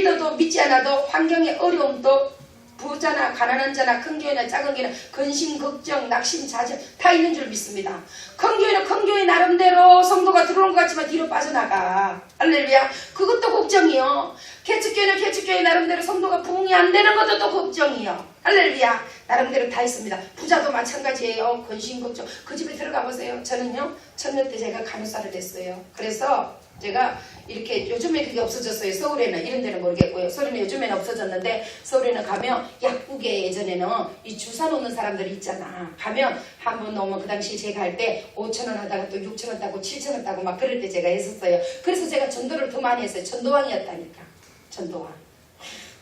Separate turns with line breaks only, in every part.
믿어도 믿지 않아도 환경의 어려움도 부자나 가난한 자나 큰 교회나 작은 교회나 근심, 걱정, 낙심, 자정 다 있는 줄 믿습니다. 큰 교회는 큰 교회 나름대로 성도가 들어오는 것 같지만 뒤로 빠져나가. 할렐루야. 그것도 걱정이요. 개척교회는 개척교회 나름대로 성도가 부흥이 안 되는 것도 또 걱정이요. 할렐루야. 나름대로 다 있습니다. 부자도 마찬가지예요. 근심, 걱정. 그 집에 들어가 보세요. 저는요. 첫날 때 제가 간호사를 했어요. 그래서 제가 이렇게 요즘에 그게 없어졌어요. 서울에는 이런 데는 모르겠고요. 서울에는 요즘에는 없어졌는데 서울에는 가면 약국에 예전에는 이 주사 놓는 사람들이 있잖아. 가면 한번 넘으면 그 당시 제가 할 때 5천 원 하다가 또 6천 원 따고 7천 원 따고 막 그럴 때 제가 했었어요. 그래서 제가 전도를 더 많이 했어요. 전도왕이었다니까. 전도왕.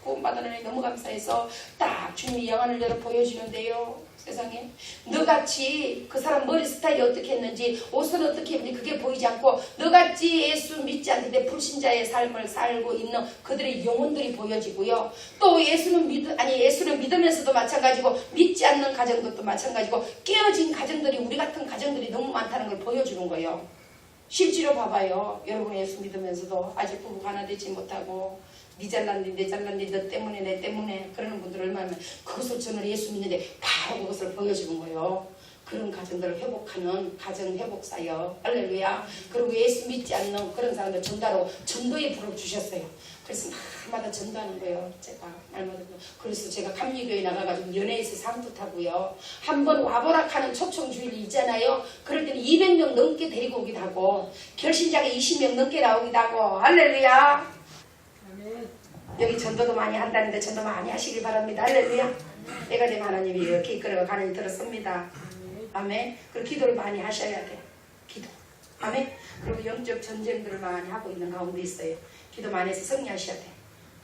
구원받은 은혜 너무 감사해서 딱 주님이 영안을 열어 보여주는데요. 세상에 너같이 그 사람 머리 스타일이 어떻게 했는지 옷은 어떻게 입는지 그게 보이지 않고 너같이 예수 믿지 않는데 불신자의 삶을 살고 있는 그들의 영혼들이 보여지고요. 또 예수는 믿 아니 예수는 믿으면서도 마찬가지고 믿지 않는 가정도 또 마찬가지고 깨어진 가정들이 우리 같은 가정들이 너무 많다는 걸 보여주는 거예요. 실제로 봐봐요. 여러분 예수 믿으면서도 아직 부부가 하나 되지 못하고 니 잘났니 내 잘났니 너 때문에 내 때문에 그러 는 분들 얼마나. 그것을 저는 예수 믿는데 바로 그것을 보여주는 거예요. 그런 가정들을 회복하는 가정 회복사요. 할렐루야. 그리고 예수 믿지 않는 그런 사람들 전도하고 전도에 불을 주셨어요. 그래서 날마다 전도하는 거예요. 제가 날마다. 그래서 제가 감리교회 나가가지고 연예에서 상도 타고요. 한번 와보라 하는 초청주일이 있잖아요. 그럴 때는 200명 넘게 데리고 오기도 하고 결신자가 20명 넘게 나오기도 하고 할렐루야. 여기 전도도 많이 한다는데 전도 많이 하시길 바랍니다. 할렐루야. 내가 내 하나님이 이렇게 이끌어 가는 들었습니다. 아멘. 그리고 기도를 많이 하셔야 돼. 기도. 아멘. 그리고 영적 전쟁들을 많이 하고 있는 가운데 있어요. 기도 많이 해서 승리하셔야 돼.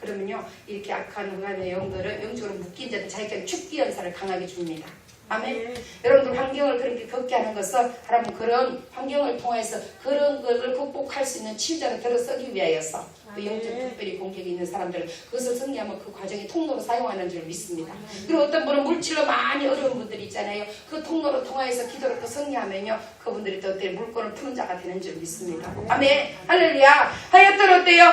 그러면요, 이렇게 악한 흑암의 영들을 영적으로 묶인 자들 자기가 축기 연사를 강하게 줍니다. 아멘. 여러분들 환경을 그렇게 겪게 하는 것은 하나님 그런 환경을 통해서 그런 것을 극복할 수 있는 치유자로 들어서기 위하여서 그 영적 특별히 공격이 있는 사람들을 그것을 승리하면 그 과정의 통로로 사용하는 줄 믿습니다. 그리고 어떤 분은 물질로 많이 어려운 분들이 있잖아요. 그 통로로 통하여서 기도로 또 승리하면요. 그분들이 또 어때 물건을 푸는 자가 되는 줄 믿습니다. 아멘. 할렐루야. 하여튼 어때요?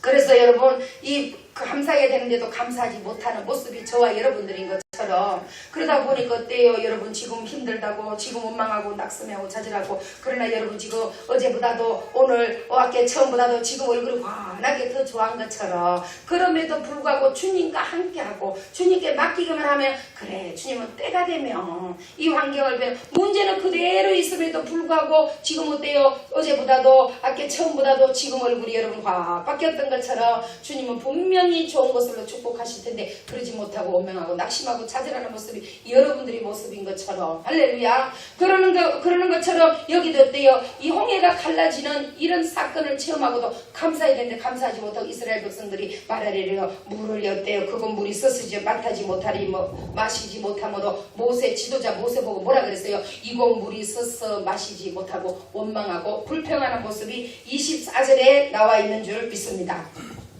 그래서 여러분 이 감사해야 되는데도 감사하지 못하는 모습이 저와 여러분들인 것처럼 그러다 보니까 어때요? 여러분 지금 힘들다고 지금 원망하고 낙심하고 좌절하고 그러나 여러분 지금 어제보다도 오늘 어학계 처음보다도 지금 얼굴이 환하게 더 좋아한 것처럼 그럼에도 불구하고 주님과 함께하고 주님께 맡기기만 하면 그래 주님은 때가 되면 이 환경을 배워 문제는 그대로 있음에도 불구하고 지금 어때요? 어제보다도 아까 처음보다도 지금 얼굴이 여러분 확 바뀌었던 것처럼 주님은 분명 히 좋은 것으로 축복하실 텐데 그러지 못하고 원망하고 낙심하고 좌절하는 모습이 여러분들의 모습인 것처럼 할렐루야. 그러는 거 그러는 것처럼 여기도 어때요? 이 홍해가 갈라지는 이런 사건을 체험하고도 감사해야 되는데 감사하지 못하고 이스라엘 백성들이 말하리려 물을 어때요? 그건 물이 서스지 맡하지 못하리 뭐 마시지 못하므로 모세 지도자 모세 보고 뭐라 그랬어요? 이곳 물이 서서 마시지 못하고 원망하고 불평하는 모습이 24절에 나와 있는 줄 믿습니다.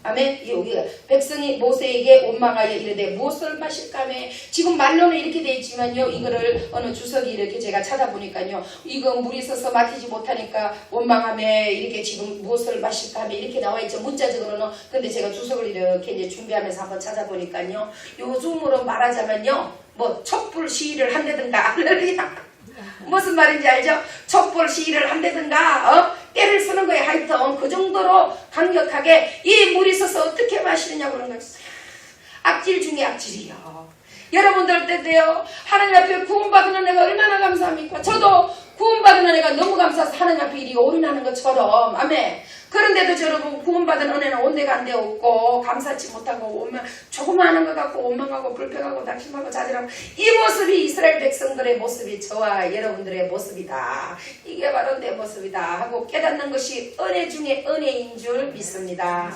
아멘. 여기 백성이 모세에게 원망하여 이르되 무엇을 마실까매 지금 말로는 이렇게 돼 있지만요. 이거를 어느 주석이 이렇게 제가 찾아보니까요. 이거 물이 있어서 맡기지 못하니까 원망하며 이렇게 지금 무엇을 마실까매 이렇게 나와 있죠. 문자적으로는 근데 제가 주석을 이렇게 이제 준비하면서 한번 찾아보니까요. 요즘으로 말하자면요. 뭐 촛불 시위를 한다든가 할렐루야. 무슨 말인지 알죠? 촛불 시위를 한다든가 어? 때를 쓰는 거에 하여튼 그 정도로 강력하게 이 물이 있어서 어떻게 마시느냐 그런 거예요. 악질 중에 악질이요. 여러분들 때도요. 하나님 앞에 구원받은 은혜가 얼마나 감사합니까? 저도 구원받은 너무 감사해서 하나님 앞에 일이 올인하는 것처럼 아멘. 그런데도 저 여러분 구원받은 은혜는 되어 없고 감사치 못하고 원망 조그마한 것 같고 원망하고 불평하고 낙심하고 자질하고 이 모습이 이스라엘 백성들의 모습이 저와 여러분들의 모습이다. 이게 바로 내 모습이다 하고 깨닫는 것이 은혜 중에 은혜인 줄 믿습니다.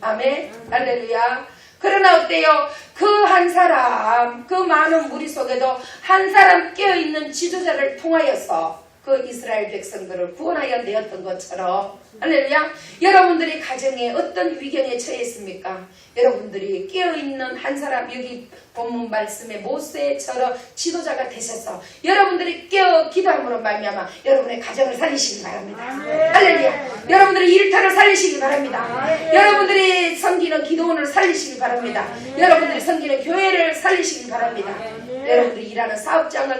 아멘. 할렐루야. 그러나 어때요? 그 한 사람, 그 많은 무리 속에도 한 사람 깨어있는 지도자를 통하여서 그 이스라엘 백성들을 구원하여 내었던 것처럼 할렐루야 여러분들이 가정에 어떤 위경에 처했습니까? 여러분들이 깨어있는 한 사람 여기 본문 말씀에 모세처럼 지도자가 되셔서 여러분들이 깨어 기도함으로 말미암아 여러분의 가정을 살리시기 바랍니다 할렐루야 여러분들의 일터를 살리시기 바랍니다 여러분들이 성기 섬기는 기도원을 살리시기 바랍니다. 여러분들이 섬기는 교회를 살리시기 바랍니다. 여러분들이 일하는 사업장을